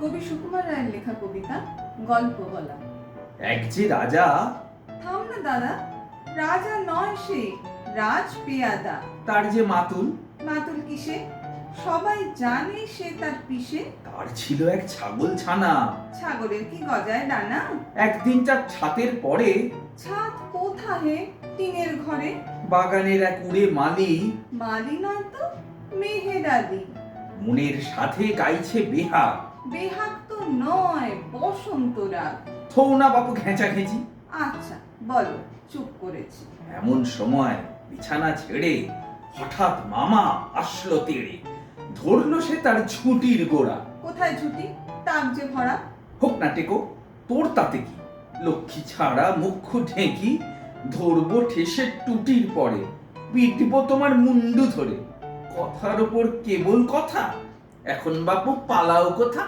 কবি সুকুমার রায়ের লেখা কবিতা গল্প বলা। এক যে রাজা। থাম না দাদা রাজা নয় সে রাজ পেয়াদা। তার যে মাতুল। মাতুল কিসে? সবাই জানে সে তার পিসে। তার ছিল এক ছাগল ছানা। ছাগলের কি গজায় ডানা? একদিন তার ছাতের পরে। ছাদ কোথা হে টিনের ঘরে। বাগানের এক উড়ে মালি। মালি নয় তো মেহেরালি মনের সাথে গাইছে বেহা বেহাগ তো নয় বসন্ত রাগ। থৌ না বাপু ঘেঁচা ঘেঁচি। আচ্ছা বলো চুপ করেছি। এমন সময় বিছানা ছেড়ে হঠাৎ মামা আসলো তেড়ে। ধরলো সে তার ছুটির গোড়া। কোথায় ছুটি তাক যে ভরা। হোক না টেকো তোর তাতে কি? লক্ষ্মী ছাড়া মুখ্য ঢেঁকি ধরবো ঠেসে টুটির পরে। পিটবো তোমার মুন্ডু ধরে। কথার উপর কেবল কথা? এখন বাপু পালাও কথা?